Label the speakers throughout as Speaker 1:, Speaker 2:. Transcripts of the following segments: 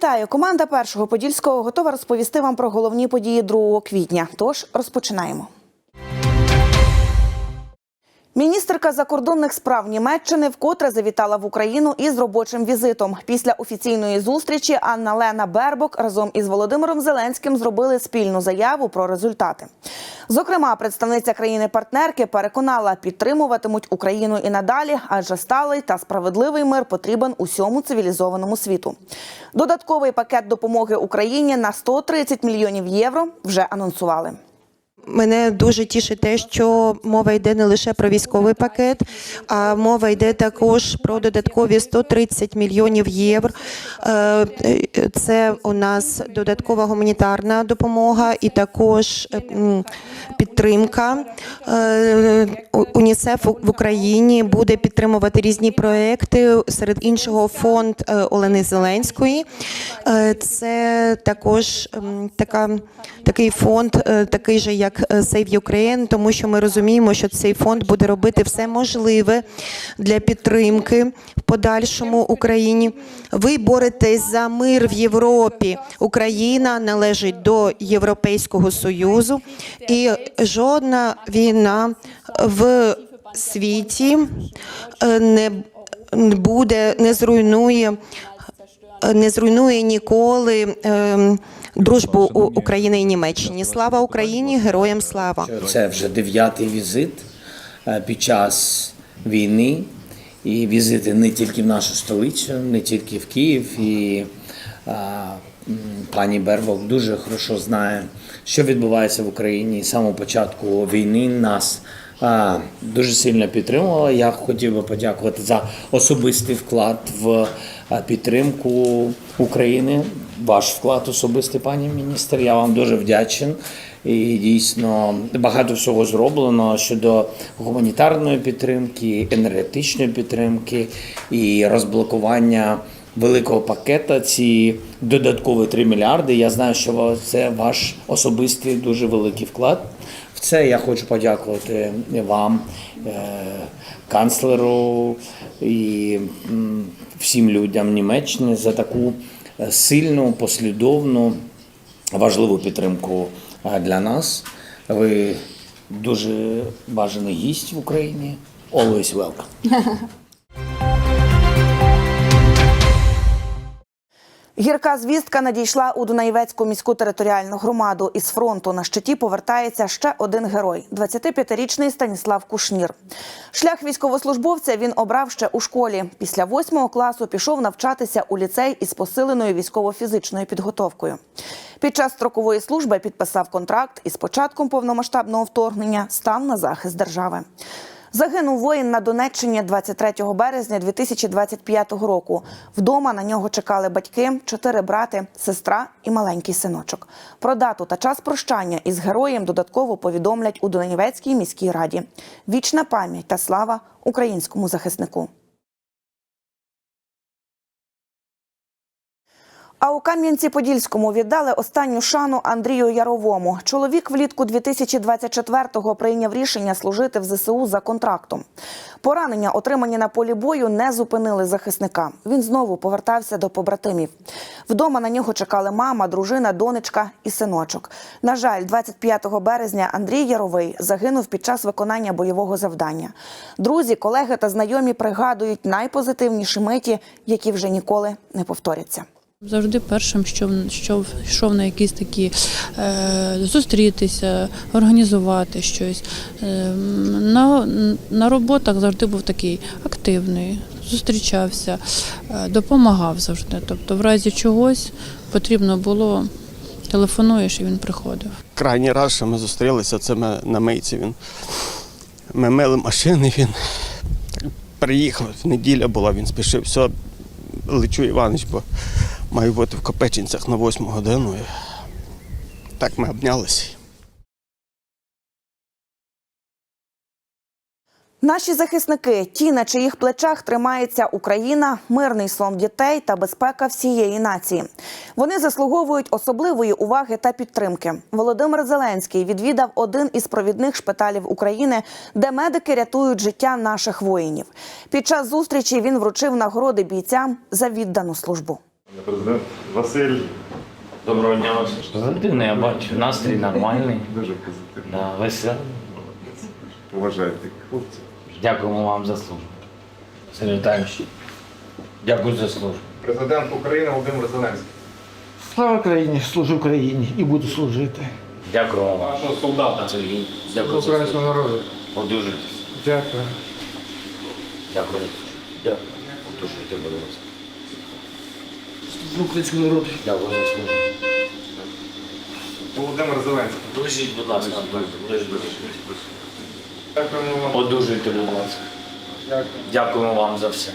Speaker 1: Вітаю! Команда першого подільського готова розповісти вам про головні події 2 квітня. Тож розпочинаємо. Міністерка закордонних справ Німеччини вкотре завітала в Україну із робочим візитом. Після офіційної зустрічі Анна Лена Бербок разом із Володимиром Зеленським зробили спільну заяву про результати. Зокрема, представниця країни-партнерки переконала, підтримуватимуть Україну і надалі, адже сталий та справедливий мир потрібен усьому цивілізованому світу. Додатковий пакет допомоги Україні на 130 мільйонів євро вже анонсували.
Speaker 2: Мене дуже тішить те, що мова йде не лише про військовий пакет, а мова йде також про додаткові 130 мільйонів євро. Е, Це у нас додаткова гуманітарна допомога і також підтримка. Е, УНІСЕФ в Україні буде підтримувати різні проекти. Серед іншого фонд е, Олени Зеленської. Це також така, такий фонд, такий же як е, Save Ukraine, тому що ми розуміємо, що цей фонд буде робити все можливе для підтримки в подальшому Україні. Ви боретесь за мир в Європі. Україна належить до Європейського союзу, і жодна війна в світі е, не буде, не зруйнує не зруйнує ніколи ем, дружбу України і Німеччині. Слава Україні! Героям слава!
Speaker 3: Це вже дев'ятий візит е, під час війни. І візити не тільки в нашу столицю, не тільки в Київ. І а, пані Бербок дуже хорошо знає, що відбувається в Україні. І з самого початку війни нас а, дуже сильно підтримувала. Я хотів би подякувати за особистий вклад в підтримку України. Ваш вклад особистий, пані міністр. Я вам дуже вдячен. І дійсно багато всього зроблено щодо гуманітарної підтримки, енергетичної підтримки і розблокування великого пакета. Ці додаткові 3 мільярди. Я знаю, що це ваш особистий дуже великий вклад. В це я хочу подякувати вам, е, канцлеру і всім людям Німеччини за таку сильну, послідовну важливу підтримку е, для нас. Ви дуже бажаний гість в Україні. Always welcome.
Speaker 1: Гірка звістка надійшла у Дунаєвецьку міську територіальну громаду. Із фронту на щиті повертається ще один герой – 25-річний Станіслав Кушнір. Шлях військовослужбовця він обрав ще у школі. Після восьмого класу пішов навчатися у ліцей із посиленою військово-фізичною підготовкою. Під час строкової служби підписав контракт і з початком повномасштабного вторгнення став на захист держави. Загинув воїн на Донеччині 23 березня 2025 року. Вдома на нього чекали батьки, чотири брати, сестра і маленький синочок. Про дату та час прощання із героєм додатково повідомлять у Донецькій міській раді. Вічна пам'ять та слава українському захиснику. А у Кам'янці-Подільському віддали останню шану Андрію Яровому. Чоловік влітку 2024-го прийняв рішення служити в ЗСУ за контрактом. Поранення, отримані на полі бою, не зупинили захисника. Він знову повертався до побратимів. Вдома на нього чекали мама, дружина, донечка і синочок. На жаль, 25 березня Андрій Яровий загинув під час виконання бойового завдання. Друзі, колеги та знайомі пригадують найпозитивніші миті, які вже ніколи не повторяться.
Speaker 4: Завжди першим, що що йшов на якісь такі е, зустрітися, організувати щось. Е, на, на роботах завжди був такий активний, зустрічався, е, допомагав завжди. Тобто, в разі чогось потрібно було, телефонуєш і він приходив.
Speaker 5: Крайній раз, що ми зустрілися, це ми на мийці. Він. Ми мили машини, він приїхав, неділя була, він спішив, все, лечу Іванич, бо маю бути в Копеченцях на 8 годину. Так ми обнялися.
Speaker 1: Наші захисники, ті, на чиїх плечах тримається Україна, мирний сон дітей та безпека всієї нації. Вони заслуговують особливої уваги та підтримки. Володимир Зеленський відвідав один із провідних шпиталів України, де медики рятують життя наших воїнів. Під час зустрічі він вручив нагороди бійцям за віддану службу.
Speaker 6: Президент Василь
Speaker 3: Доброго дня вас. Позитивний, я бачу. Настрій нормальний.
Speaker 6: дуже позитивно.
Speaker 3: Да, веселий.
Speaker 6: Поважаєте хлопців.
Speaker 3: Дякуємо вам за службу. Сергій Віталійович, дякую за службу.
Speaker 6: Президент України Володимир Зеленський.
Speaker 7: Слава Україні, служу Україні і буду служити.
Speaker 3: Дякуємо вам. Нашого солдата. Сергій. Дякую за службу.
Speaker 7: народу.
Speaker 3: Одужуйте.
Speaker 7: Дякую.
Speaker 3: Дякую. Дякую. Одужуйте, будь ласка.
Speaker 7: Служу українському народу.
Speaker 6: Володимир Зеленський.
Speaker 3: Дружіть, будь ласка, лежіть.
Speaker 6: Дякуємо вам.
Speaker 3: Одужуйте, будь ласка. Дякуємо вам за все.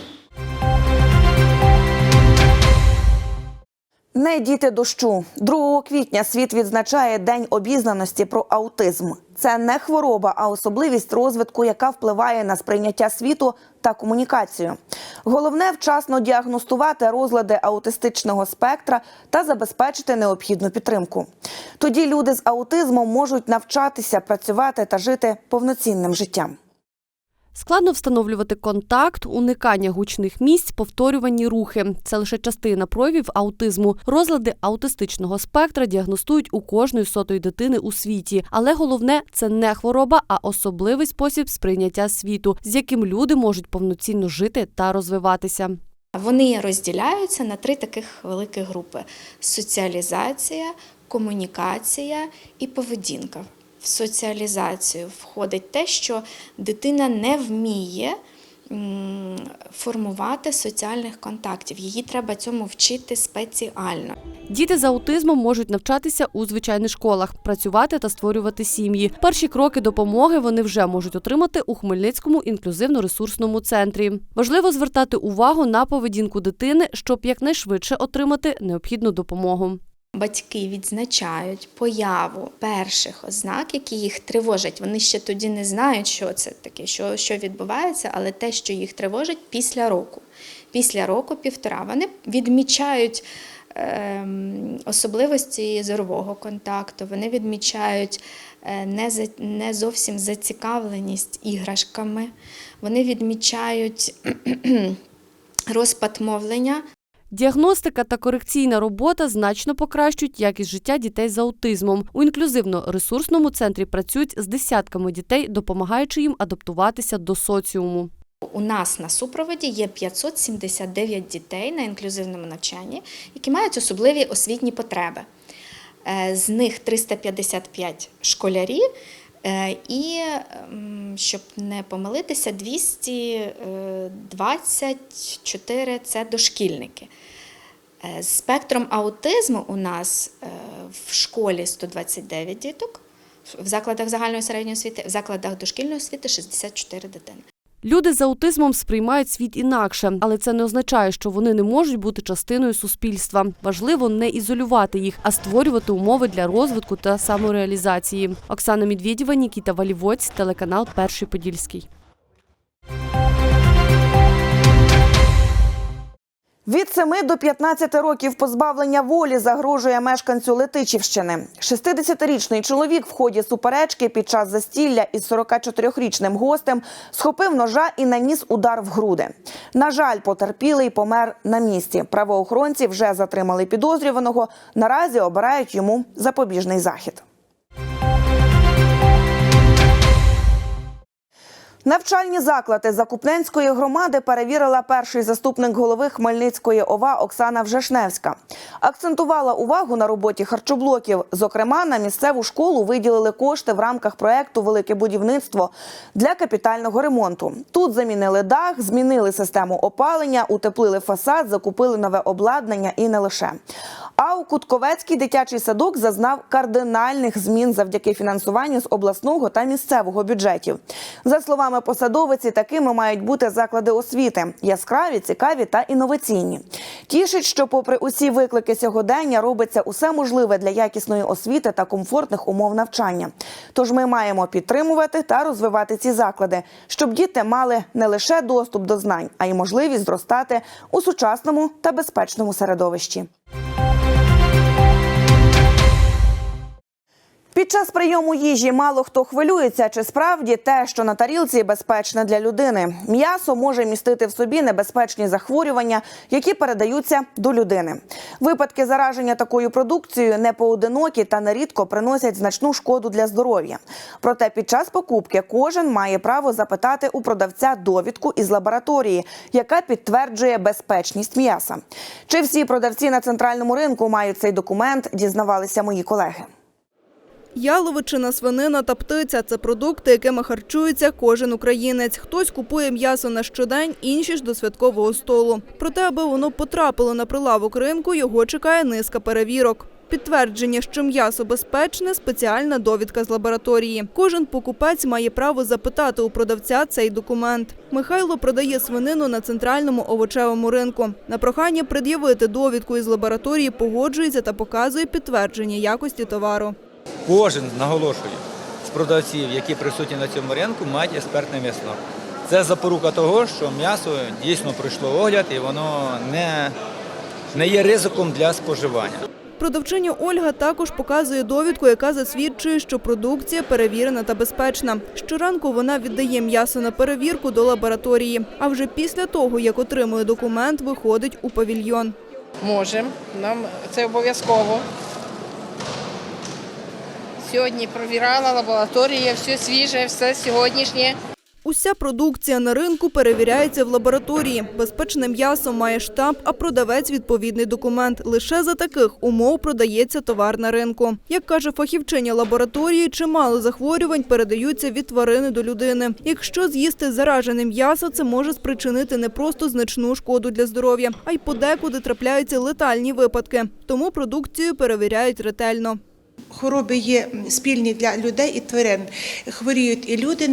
Speaker 1: Не діти дощу. 2 квітня світ відзначає День обізнаності про аутизм. Це не хвороба, а особливість розвитку, яка впливає на сприйняття світу та комунікацію. Головне вчасно діагностувати розлади аутистичного спектра та забезпечити необхідну підтримку. Тоді люди з аутизмом можуть навчатися працювати та жити повноцінним життям.
Speaker 8: Складно встановлювати контакт, уникання гучних місць, повторювані рухи. Це лише частина проявів аутизму. Розлади аутистичного спектра діагностують у кожної сотої дитини у світі. Але головне це не хвороба, а особливий спосіб сприйняття світу, з яким люди можуть повноцінно жити та розвиватися.
Speaker 9: Вони розділяються на три таких великі групи: соціалізація, комунікація і поведінка. В соціалізацію входить те, що дитина не вміє формувати соціальних контактів. Її треба цьому вчити спеціально.
Speaker 8: Діти з аутизмом можуть навчатися у звичайних школах, працювати та створювати сім'ї. Перші кроки допомоги вони вже можуть отримати у Хмельницькому інклюзивно-ресурсному центрі. Важливо звертати увагу на поведінку дитини, щоб якнайшвидше отримати необхідну допомогу.
Speaker 9: Батьки відзначають появу перших ознак, які їх тривожать. Вони ще тоді не знають, що це таке, що, що відбувається, але те, що їх тривожить після року. Після року півтора вони відмічають ем, особливості зорового контакту, вони відмічають е, не, за, не зовсім зацікавленість іграшками, вони відмічають розпад мовлення,
Speaker 8: Діагностика та корекційна робота значно покращують якість життя дітей з аутизмом. У інклюзивно-ресурсному центрі працюють з десятками дітей, допомагаючи їм адаптуватися до соціуму.
Speaker 9: У нас на супроводі є 579 дітей на інклюзивному навчанні, які мають особливі освітні потреби. Е, З них 355 школярі, і, щоб не помилитися, 224 це дошкільники. Е, спектром аутизму у нас е, в школі 129 діток, в закладах загальної середньої освіти, в закладах дошкільної освіти 64 дитини.
Speaker 8: Люди з аутизмом сприймають світ інакше, але це не означає, що вони не можуть бути частиною суспільства. Важливо не ізолювати їх, а створювати умови для розвитку та самореалізації. Оксана Медведєва, Нікіта Валівоць, телеканал Перший Подільський.
Speaker 1: Від 7 до 15 років позбавлення волі загрожує мешканцю Летичівщини. 60-річний чоловік в ході суперечки під час застілля із 44-річним гостем схопив ножа і наніс удар в груди. На жаль, потерпілий помер на місці. Правоохоронці вже затримали підозрюваного. Наразі обирають йому запобіжний захід. Навчальні заклади Закупненської громади перевірила перший заступник голови Хмельницької ОВА Оксана Вжешневська. Акцентувала увагу на роботі харчоблоків. Зокрема, на місцеву школу виділили кошти в рамках проекту Велике будівництво для капітального ремонту. Тут замінили дах, змінили систему опалення, утеплили фасад, закупили нове обладнання і не лише. А у Кутковецький дитячий садок зазнав кардинальних змін завдяки фінансуванню з обласного та місцевого бюджетів. За словами посадовиці, такими мають бути заклади освіти яскраві, цікаві та інноваційні. Тішить, що, попри усі виклики сьогодення, робиться усе можливе для якісної освіти та комфортних умов навчання. Тож ми маємо підтримувати та розвивати ці заклади, щоб діти мали не лише доступ до знань, а й можливість зростати у сучасному та безпечному середовищі. Під час прийому їжі мало хто хвилюється, чи справді те, що на тарілці безпечне для людини. М'ясо може містити в собі небезпечні захворювання, які передаються до людини. Випадки зараження такою продукцією не поодинокі та нерідко приносять значну шкоду для здоров'я. Проте під час покупки кожен має право запитати у продавця довідку із лабораторії, яка підтверджує безпечність м'яса. Чи всі продавці на центральному ринку мають цей документ, дізнавалися мої колеги.
Speaker 10: Яловичина, свинина та птиця – це продукти, якими харчується кожен українець. Хтось купує м'ясо на щодень, інші ж до святкового столу. Проте, аби воно потрапило на прилавок ринку, його чекає низка перевірок. Підтвердження, що м'ясо безпечне – спеціальна довідка з лабораторії. Кожен покупець має право запитати у продавця цей документ. Михайло продає свинину на центральному овочевому ринку. На прохання пред'явити довідку із лабораторії погоджується та показує підтвердження якості товару.
Speaker 11: Кожен наголошую з продавців, які присутні на цьому ринку, мають експертний висновок. Це запорука того, що м'ясо дійсно пройшло огляд і воно не, не є ризиком для споживання.
Speaker 10: Продавчиня Ольга також показує довідку, яка засвідчує, що продукція перевірена та безпечна. Щоранку вона віддає м'ясо на перевірку до лабораторії. А вже після того, як отримує документ, виходить у павільйон.
Speaker 12: Можемо, нам це обов'язково. Сьогодні провірала лабораторія, все свіже, все сьогоднішнє.
Speaker 10: Уся продукція на ринку перевіряється в лабораторії. Безпечне м'ясо має штамп, а продавець відповідний документ. Лише за таких умов продається товар на ринку. Як каже фахівчиня лабораторії, чимало захворювань передаються від тварини до людини. Якщо з'їсти заражене м'ясо, це може спричинити не просто значну шкоду для здоров'я, а й подекуди трапляються летальні випадки. Тому продукцію перевіряють ретельно.
Speaker 13: Хвороби є спільні для людей і тварин. Хворіють і люди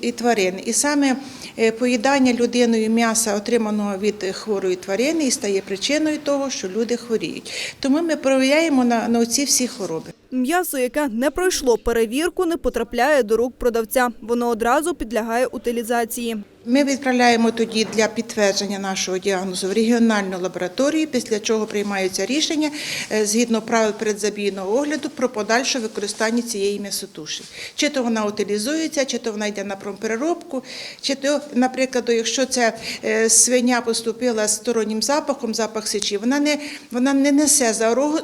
Speaker 13: і, тварини. І саме е, поїдання людиною м'яса, отриманого від хворої тварини, і стає причиною того, що люди хворіють. Тому ми перевіряємо на, на ці всі хвороби.
Speaker 10: М'ясо, яке не пройшло перевірку, не потрапляє до рук продавця. Воно одразу підлягає утилізації.
Speaker 13: Ми відправляємо тоді для підтвердження нашого діагнозу в регіональну лабораторію, після чого приймаються рішення е, згідно правил передзабійного огляду про подальше використання цієї м'ясотуші. Чи то вона утилізується, чи то вона йде на промпереробку, чи то, наприклад, якщо ця е, свиня поступила з стороннім запахом, запах сечі, вона не, вона не несе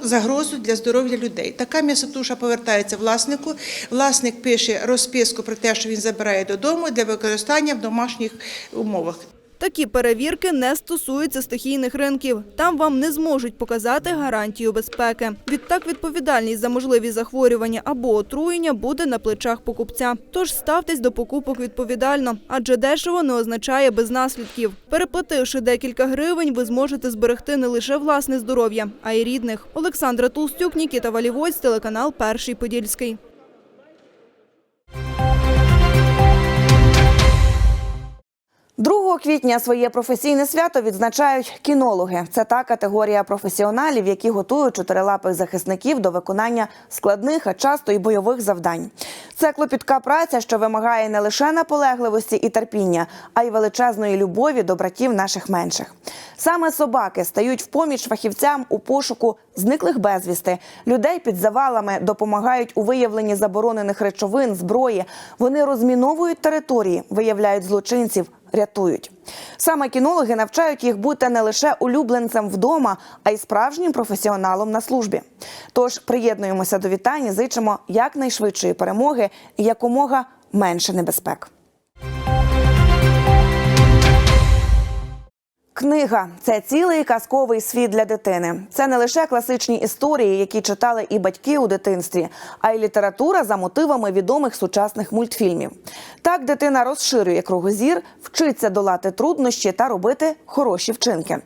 Speaker 13: загрозу для здоров'я людей. Така м'ясотуша повертається власнику. Власник пише розписку про те, що він забирає додому для використання в домашніх умовах.
Speaker 10: Такі перевірки не стосуються стихійних ринків. Там вам не зможуть показати гарантію безпеки. Відтак відповідальність за можливі захворювання або отруєння буде на плечах покупця. Тож ставтесь до покупок відповідально, адже дешево не означає без наслідків. Переплативши декілька гривень, ви зможете зберегти не лише власне здоров'я, а й рідних. Олександра Толстюк, Нікіта Валівоць, телеканал Перший Подільський.
Speaker 1: 2 квітня своє професійне свято відзначають кінологи. Це та категорія професіоналів, які готують чотирилапих захисників до виконання складних, а часто і бойових завдань. Це клопітка праця, що вимагає не лише наполегливості і терпіння, а й величезної любові до братів наших менших. Саме собаки стають в поміч фахівцям у пошуку зниклих безвісти, людей під завалами, допомагають у виявленні заборонених речовин, зброї. Вони розміновують території, виявляють злочинців, рятують. Саме кінологи навчають їх бути не лише улюбленцем вдома, а й справжнім професіоналом на службі. Тож приєднуємося до вітань, зичимо якнайшвидшої перемоги і якомога менше небезпек. Книга це цілий казковий світ для дитини. Це не лише класичні історії, які читали і батьки у дитинстві, а й література за мотивами відомих сучасних мультфільмів. Так дитина розширює кругозір, вчиться долати труднощі та робити хороші вчинки.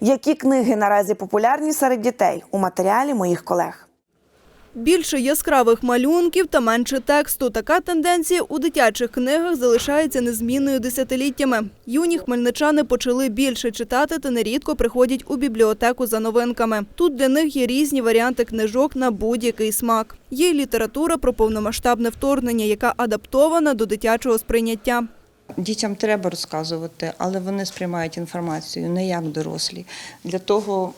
Speaker 1: Які книги наразі популярні серед дітей у матеріалі моїх колег?
Speaker 10: Більше яскравих малюнків та менше тексту. Така тенденція у дитячих книгах залишається незмінною десятиліттями. Юні хмельничани почали більше читати та нерідко приходять у бібліотеку за новинками. Тут для них є різні варіанти книжок на будь-який смак. Є й література про повномасштабне вторгнення, яка адаптована до дитячого сприйняття.
Speaker 14: Дітям треба розказувати, але вони сприймають інформацію не як дорослі. Для того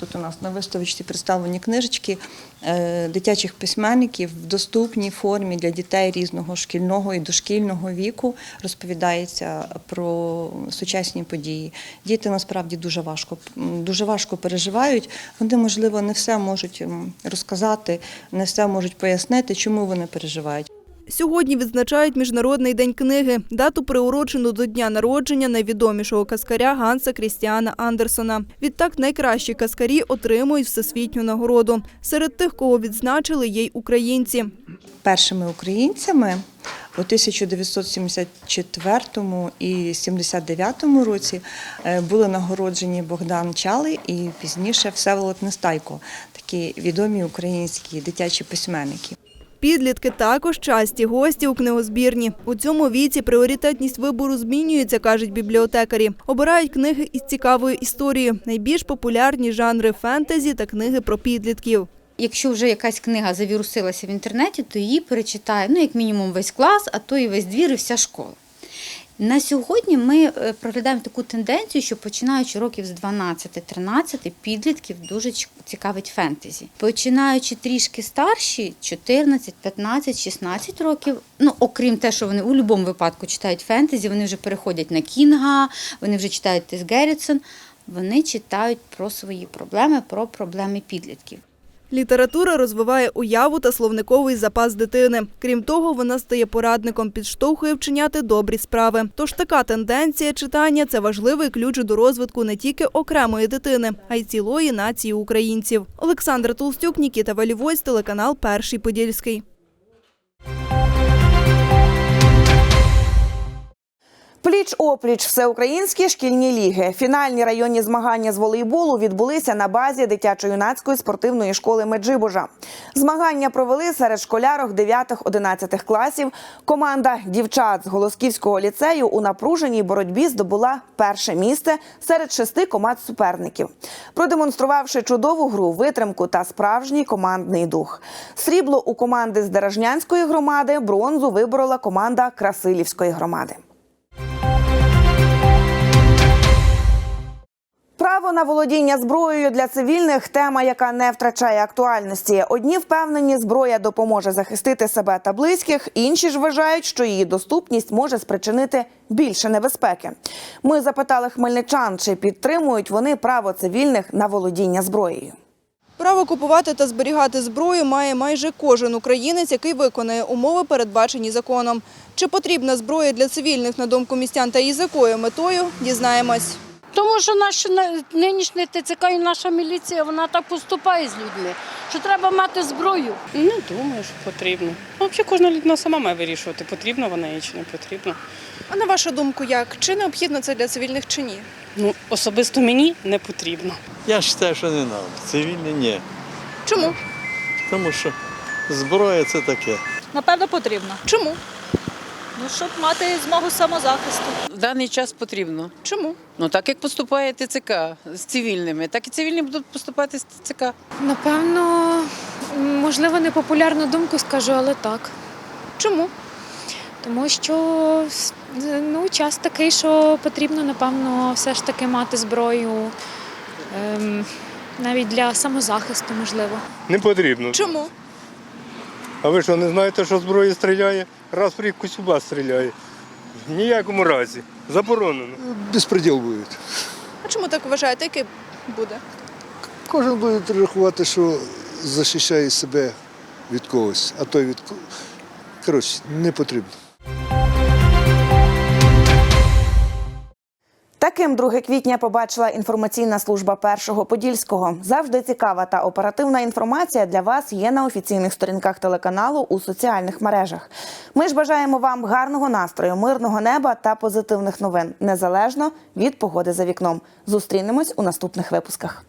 Speaker 14: Тут у нас на виставочці представлені книжечки е, дитячих письменників в доступній формі для дітей різного шкільного і дошкільного віку. Розповідається про сучасні події. Діти насправді дуже важко, дуже важко переживають. Вони, можливо, не все можуть розказати, не все можуть пояснити, чому вони переживають.
Speaker 10: Сьогодні відзначають Міжнародний день книги, дату приурочену до дня народження найвідомішого каскаря Ганса Крістіана Андерсона. Відтак найкращі каскарі отримують всесвітню нагороду. Серед тих, кого відзначили, є й українці.
Speaker 14: першими українцями у 1974 і 79 році е, були нагороджені Богдан Чалий і пізніше Всеволод Нестайко, такі відомі українські дитячі письменники.
Speaker 10: Підлітки також часті гості у книгозбірні. У цьому віці пріоритетність вибору змінюється, кажуть бібліотекарі. Обирають книги із цікавою історією. Найбільш популярні жанри фентезі та книги про підлітків.
Speaker 15: Якщо вже якась книга завірусилася в інтернеті, то її перечитає ну, як мінімум весь клас, а то і весь двір, і вся школа. На сьогодні ми е, проглядаємо таку тенденцію, що починаючи років з 12-13 підлітків дуже цікавить фентезі. Починаючи трішки старші, 14, 15, 16 років, ну окрім те, що вони у будь-якому випадку читають фентезі, вони вже переходять на Кінга, вони вже читають Тис Геррітсон, вони читають про свої проблеми, про проблеми підлітків.
Speaker 10: Література розвиває уяву та словниковий запас дитини. Крім того, вона стає порадником, підштовхує вчиняти добрі справи. Тож така тенденція читання це важливий ключ до розвитку не тільки окремої дитини, а й цілої нації українців. Олександра Толстюк, Нікіта Валівось, телеканал Перший Подільський.
Speaker 1: Пліч-опліч всеукраїнські шкільні ліги. Фінальні районні змагання з волейболу відбулися на базі дитячо-юнацької спортивної школи Меджибожа. Змагання провели серед школярок 9-11 класів. Команда дівчат з Голосківського ліцею у напруженій боротьбі здобула перше місце серед шести команд суперників, продемонструвавши чудову гру, витримку та справжній командний дух. Срібло у команди з Деражнянської громади, бронзу виборола команда Красилівської громади. Право на володіння зброєю для цивільних тема, яка не втрачає актуальності. Одні впевнені, зброя допоможе захистити себе та близьких, інші ж вважають, що її доступність може спричинити більше небезпеки. Ми запитали хмельничан, чи підтримують вони право цивільних на володіння зброєю.
Speaker 10: Право купувати та зберігати зброю має майже кожен українець, який виконує умови, передбачені законом. Чи потрібна зброя для цивільних на думку містян та і з якою метою, дізнаємось.
Speaker 12: Тому що наш нинішній ТЦК і наша міліція, вона так поступає з людьми, що треба мати зброю.
Speaker 16: Не думаю, що потрібно. Ну, Взагалі кожна людина сама має вирішувати, потрібно вона їй чи не потрібно.
Speaker 10: А на вашу думку, як? Чи необхідно це для цивільних чи ні?
Speaker 16: Ну, особисто мені не потрібно.
Speaker 17: Я вважаю, що не треба. Цивільні ні.
Speaker 10: Чому?
Speaker 17: Тому що зброя це таке.
Speaker 18: Напевно, потрібно.
Speaker 10: Чому?
Speaker 18: Ну, щоб мати змогу самозахисту.
Speaker 16: В даний час потрібно.
Speaker 10: Чому?
Speaker 16: Ну так як поступає ТЦК з цивільними, так і цивільні будуть поступати з ТЦК.
Speaker 19: Напевно, можливо, непопулярну думку скажу, але так.
Speaker 10: Чому?
Speaker 19: Тому що ну, час такий, що потрібно, напевно, все ж таки мати зброю ем, навіть для самозахисту, можливо.
Speaker 20: Не потрібно.
Speaker 10: Чому?
Speaker 20: А ви що, не знаєте, що зброя стріляє? Раз в рік кусюба стріляє. В ніякому разі. Заборонено.
Speaker 21: Безпреділ буде.
Speaker 10: А чому так вважаєте? Який буде?
Speaker 21: Кожен буде рахувати, що захищає себе від когось, а той від когось. Коротше, не потрібно.
Speaker 1: Таким 2 квітня побачила інформаційна служба першого подільського. Завжди цікава та оперативна інформація для вас є на офіційних сторінках телеканалу у соціальних мережах. Ми ж бажаємо вам гарного настрою, мирного неба та позитивних новин, незалежно від погоди за вікном. Зустрінемось у наступних випусках.